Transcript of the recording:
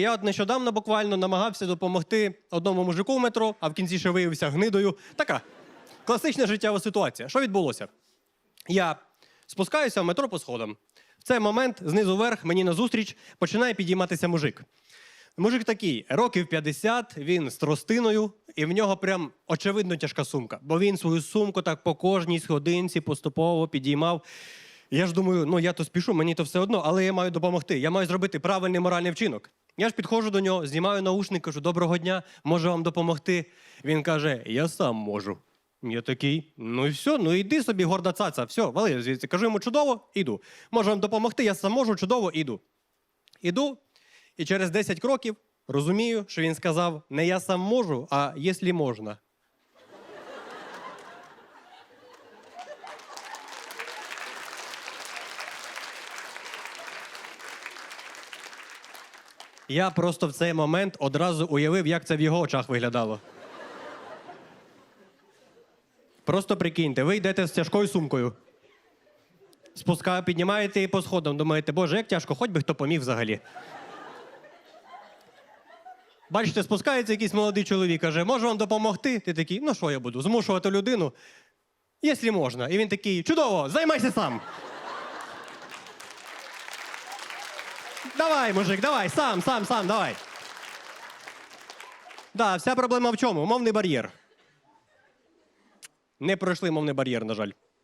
Я от нещодавно буквально намагався допомогти одному мужику в метро, а в кінці ще виявився гнидою. Така класична життєва ситуація. Що відбулося? Я спускаюся в метро по сходам. В цей момент знизу вверх мені назустріч починає підійматися мужик. Мужик такий, років 50, він з тростиною, і в нього прям очевидно тяжка сумка. Бо він свою сумку так по кожній сходинці поступово підіймав. Я ж думаю, ну я то спішу, мені то все одно, але я маю допомогти. Я маю зробити правильний моральний вчинок. Я ж підходжу до нього, знімаю наушник, кажу, доброго дня, можу вам допомогти. Він каже, я сам можу. Я такий, ну і все, ну йди собі, горда цаца, все, вали звідси. Кажу йому чудово, іду. Можу вам допомогти, я сам можу, чудово, іду. Іду, і через 10 кроків розумію, що він сказав не я сам можу, а якщо можна. Я просто в цей момент одразу уявив, як це в його очах виглядало. Просто прикиньте, ви йдете з тяжкою сумкою. Спуска, піднімаєте її по сходам, думаєте, боже, як тяжко, хоч би хто поміг взагалі. Бачите, спускається якийсь молодий чоловік, каже, можу вам допомогти? Ти такий, ну що я буду, змушувати людину, якщо можна. І він такий, чудово, займайся сам. Давай, мужик, давай, сам, сам, сам, давай. Да, вся проблема в чому? Мовний бар'єр. Не пройшли мовний бар'єр, на жаль.